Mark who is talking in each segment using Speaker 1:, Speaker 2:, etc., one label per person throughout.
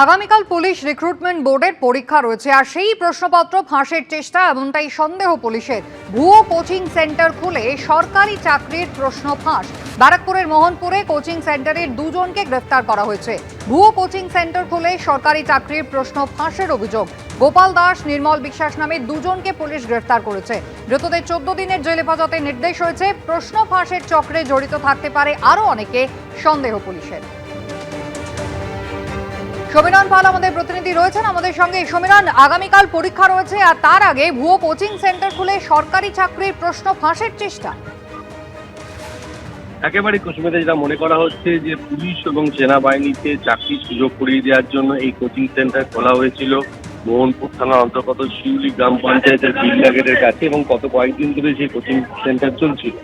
Speaker 1: আগামীকাল police recruitment বোর্ডের পরীক্ষা রয়েছে, আর সেই প্রশ্নপত্র ফাঁসের চেষ্টা, এমনটাই সন্দেহ পুলিশের। ভুয়ো কোচিং সেন্টার খুলে সরকারি চাকরির প্রশ্ন ফাঁস। ব্যারাকপুরের মোহনপুরে কোচিং সেন্টারের দুজনকে গ্রেফতার করা হয়েছে। ভুয়ো কোচিং সেন্টার খুলে সরকারি চাকরির প্রশ্ন ফাঁসের অভিযোগ। গোপাল দাস, নির্মল বিশ্বাস নামে দুজনকে পুলিশ গ্রেফতার করেছে। ধৃতদের চোদ্দ দিনের জেল হেফাজতের নির্দেশ হয়েছে প্রশ্ন ফাঁসের চক্রে জড়িত থাকতে পারে আরও অনেকে, সন্দেহ পুলিশের। সমীরণ পাল আমাদের প্রতিনিধি রয়েছেন। আমাদের সঙ্গে সমীরণ আগামীকাল পরীক্ষা রয়েছে আর তার আগে ভুয়ো কোচিং সেন্টার খুলে সরকারি চাকরির প্রশ্ন ফাঁসের চেষ্টা।
Speaker 2: একেবারে কুসুমেতে যেটা মনে করা হচ্ছে যে পুলিশ এবং সেনাবাহিনীতে চাকরির সুযোগ করিয়ে দেওয়ার জন্য এই কোচিং সেন্টার খোলা হয়েছিল। মোহনপুর থানার অন্তর্গত শিউলি গ্রাম পঞ্চায়েতের বিল্লা গেটের কাছে এবং গত কয়েকদিন ধরে সেই কোচিং সেন্টার চলছিল।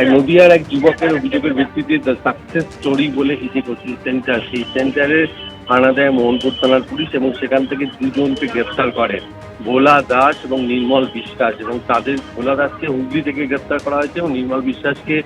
Speaker 2: এক নদিয়ার এক যুবকের অভিযোগের ভিত্তিতে দ্য সাকসেস স্টোরি বলে এই যে কোচিং সেন্টার, সেই সেন্টারে হানা দেয়, মোহনপুর থানার পুলিশ এবং সেখান থেকে দুজনকে গ্রেপ্তার করে। ভোলা দাস এবং নির্মল বিশ্বাস এবং তাদের ভোলা দাসকে হুগলি থেকে গ্রেপ্তার করা হয়েছে এবং নির্মল বিশ্বাসকে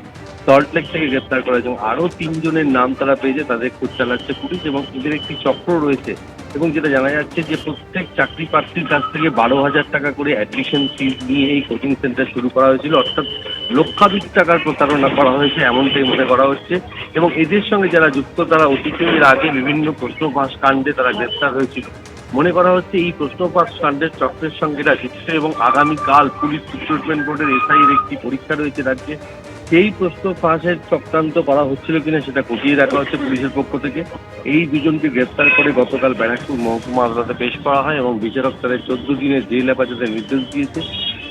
Speaker 2: সল্টলেক থেকে গ্রেপ্তার করা হয়েছে এবং আরও তিনজনের নাম তারা পেয়েছে, তাদের খোঁজ চালাচ্ছে পুলিশ এবং এদের একটি চক্র রয়েছে। এবং যেটা জানা যাচ্ছে যে প্রত্যেক চাকরি প্রার্থীর কাছ থেকে বারো হাজার টাকা করে অ্যাডমিশন ফিস নিয়ে এই কোচিং সেন্টার শুরু করা হয়েছিল। অর্থাৎ লক্ষাধিক টাকার প্রতারণা করা হয়েছে, এমনটাই মনে করা হচ্ছে। এবং এদের সঙ্গে যারা যুক্ত, তারা অতীতে এর আগে বিভিন্ন প্রশ্ন ফাঁস কাণ্ডে তারা গ্রেপ্তার হয়েছিল। মনে করা হচ্ছে এই প্রশ্ন ফাঁস কাণ্ডের চক্রের সঙ্গে এরা যুক্ত এবং আগামীকাল পুলিশ রিক্রুটমেন্ট বোর্ডের এসআই এর একটি পরীক্ষা রয়েছে রাজ্যে। সেই প্রশ্ন ফাঁসের চক্রান্ত করা হচ্ছিল কিনা সেটা খতিয়ে দেখা হচ্ছে পুলিশের পক্ষ থেকে। এই দুজনকে গ্রেপ্তার করে গতকাল ব্যারাকপুর মহকুমা আদালতে পেশ করা হয় এবং বিচারক তাদের চোদ্দ দিনের জেল হেফাজতের নির্দেশ দিয়েছে।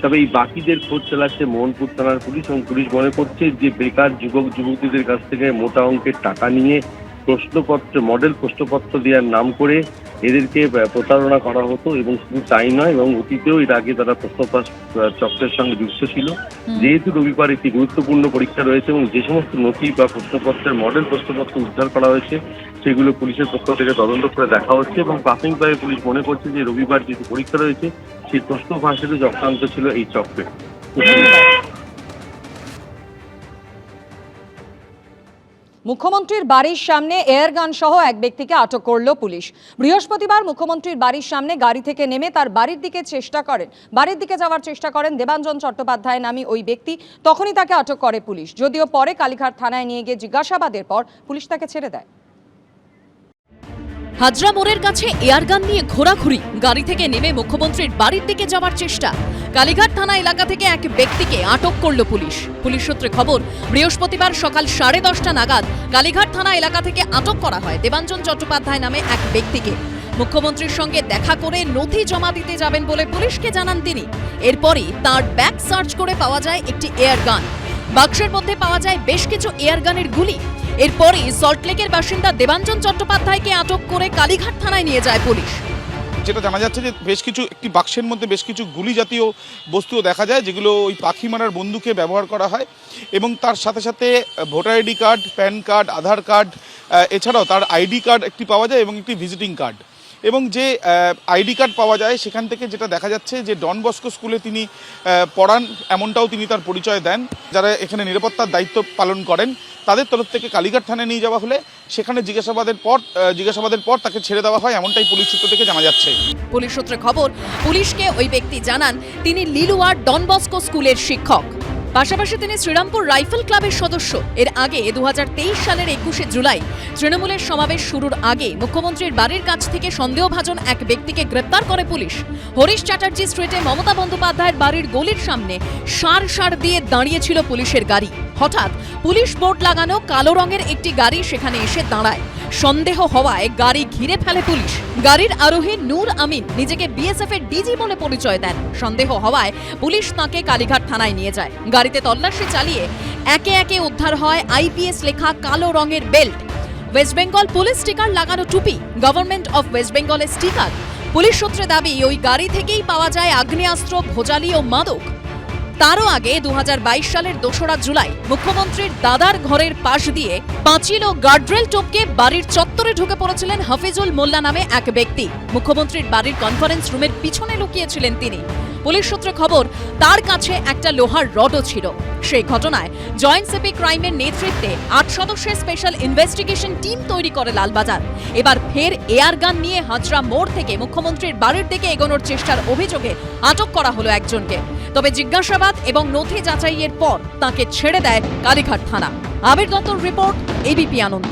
Speaker 2: তবে এই বাকিদের খোঁজ চালাচ্ছে মোহনপুর থানার পুলিশ এবং পুলিশ মনে করছে যে বেকার যুবক যুবতীদের কাছ থেকে মোটা অঙ্কের টাকা নিয়ে প্রশ্নপত্র মডেল প্রশ্নপত্র দেওয়ার নাম করে এদেরকে প্রতারণা করা হতো এবং শুধু তাই নয় এবং অতীতেও এর আগে তারা প্রশ্নপাস চক্রের সঙ্গে যুক্ত ছিল। যেহেতু রবিবার একটি গুরুত্বপূর্ণ পরীক্ষা রয়েছে এবং যে সমস্ত নথি বা প্রশ্নপত্রের মডেল প্রশ্নপত্র উদ্ধার করা হয়েছে সেগুলো পুলিশের পক্ষ থেকে তদন্ত করে দেখা হচ্ছে এবং প্রাথমিকভাবে পুলিশ মনে করছে যে রবিবার যেহেতু পরীক্ষা রয়েছে সেই প্রশ্ন ফাঁসেরও চক্রান্ত ছিল এই চক্রে।
Speaker 3: মুখ্যমন্ত্রীর বাড়ির সামনে এয়ারগান সহ এক ব্যক্তিকে আটক করল পুলিশ। বৃহস্পতিবার মুখ্যমন্ত্রীর বাড়ির সামনে গাড়ি থেকে নেমে তার বাড়ির দিকে চেষ্টা করেন। বাড়ির দিকে যাওয়ার চেষ্টা করেন দেবাঞ্জন চট্টোপাধ্যায় নামী ওই ব্যক্তি। তখনই তাকে আটক করে পুলিশ। যদিও পরে কালীঘাট থানায় নিয়ে গিয়ে জিজ্ঞাসাবাদের পর পুলিশ তাকে ছেড়ে দেয়।
Speaker 4: হাজরা মোড়ের কাছে এয়ারগান নিয়ে ঘোরাঘুরি। গাড়ি থেকে নেমে মুখ্যমন্ত্রীর বাড়ির দিকে যাওয়ার চেষ্টা। কালীঘাট থানা এলাকা থেকে এক ব্যক্তিকে আটক করল পুলিশ। পুলিশ সূত্রে খবর, বৃহস্পতিবার সকাল সাড়ে দশটা নাগাদ কালীঘাট থানা এলাকা থেকে আটক করা হয় দেবাঞ্জন চট্টোপাধ্যায় নামে এক ব্যক্তিকে। মুখ্যমন্ত্রীর সঙ্গে দেখা করে নথি জমা দিতে যাবেন বলে পুলিশকে জানান তিনি। এরপরই তার ব্যাগ সার্চ করে পাওয়া যায় একটি এয়ারগান বাক্সের মধ্যে পাওয়া যায় বেশ কিছু এয়ারগানের গুলি। এরপরই সল্টলেকের বাসিন্দা দেবাঞ্জন চট্টোপাধ্যায়কে আটক করে কালীঘাট থানায় নিয়ে যায় পুলিশ।
Speaker 5: যেটা জানা যাচ্ছে যে বেশ কিছু, একটি বাক্সের মধ্যে বেশ কিছু গুলি জাতীয় বস্তুও দেখা যায়, যেগুলো ওই পাখি মারার বন্দুকে ব্যবহার করা হয় এবং তার সাথে সাথে voter ID card, PAN card, Aadhaar card এছাড়াও তার আইডি কার্ড একটি পাওয়া যায় এবং একটি ভিজিটিং কার্ড। এবং যে আইডি কার্ড পাওয়া যায়, সেখান থেকে যেটা দেখা যাচ্ছে যে ডন বস্কো স্কুলে তিনি পড়ান, এমনটাও তিনি তার পরিচয় দেন। যারা এখানে নিরাপত্তার দায়িত্ব পালন করেন, তাদের তরফ থেকে কালীঘাট থানায় নিয়ে যাওয়া হলে সেখানে জিজ্ঞাসাবাদের পর জিজ্ঞাসাবাদের পর তাকে ছেড়ে দেওয়া হয়, এমনটাই পুলিশ সূত্র থেকে জানা যাচ্ছে।
Speaker 4: পুলিশ সূত্রে খবর, পুলিশকে ওই ব্যক্তি জানান, তিনি লিলুয়ার ডনবস্কো স্কুলের শিক্ষক। পাশাপাশি তিনি শ্রীরামপুর রাইফেল ক্লাবের সদস্য। এর আগে দু হাজার তেইশ সালের একুশে জুলাই তৃণমূলের সমাবেশ শুরুর আগে মুখ্যমন্ত্রীর বাড়ির কাছ থেকে সন্দেহভাজন এক ব্যক্তিকে গ্রেপ্তার করে পুলিশ। হরিশ চ্যাটার্জি স্ট্রিটে মমতা বন্দ্যোপাধ্যায়ের বাড়ির গলির সামনে সার সার দিয়ে দাঁড়িয়েছিল পুলিশের গাড়ি। হঠাৎ পুলিশ বোর্ড লাগানো কালো রঙের একটি গাড়ি সেখানে এসে দাঁড়ায়। সন্দেহ হওয়ায় গাড়ি ঘিরে ফেলে পুলিশ। গাড়ির আরোহী নূর আমিন নিজেকে বিএসএফ এর ডিজি বলে পরিচয় দেন। সন্দেহ হওয়ায় পুলিশ তাকে কালীঘাট থানায় নিয়ে যায়। গাড়িতে তল্লাশি চালিয়ে একে একে উদ্ধার হয় আইপিএস লেখা কালো রঙের belt. West Bengal police sticker লাগানো টুপি, গভর্নমেন্ট অফ ওয়েস্ট বেঙ্গলের স্টিকার। পুলিশ সূত্রে দাবি, ওই গাড়ি থেকেই পাওয়া যায় আগ্নেয়াস্ত্র, ভোজালি ও মাদক। তারও আগে দু হাজার বাইশ সালের দোসরা জুলাই মুখ্যমন্ত্রীর দাদার ঘরের পাশ দিয়ে পাঁচিল ও গার্ডরেল টপকে বাড়ির চত্বরে ঢুকে পড়েছিলেন হাফিজুল মোল্লা নামে এক ব্যক্তি। মুখ্যমন্ত্রীর বাড়ির কনফারেন্স রুমের পিছনে লুকিয়েছিলেন তিনি। পুলিশ সূত্রে খবর, তার কাছে একটা লোহার রডও ছিল। সেই ঘটনায় জয়েন্ট সিপি ক্রাইমের নেতৃত্বে আট সদস্যের স্পেশাল ইনভেস্টিগেশন টিম তৈরি করে লালবাজার। এবার ফের এয়ার গান নিয়ে হাজরা মোড় থেকে মুখ্যমন্ত্রীর বাড়ির দিকে এগোনোর চেষ্টার অভিযোগে আটক করা হলো একজনকে। তবে জিজ্ঞাসাবাদ এবং নথি যাচাইয়ের পর তাকে ছেড়ে দেয় কালীঘাট থানা। আবির দত্তর রিপোর্ট, এবিপি আনন্দ।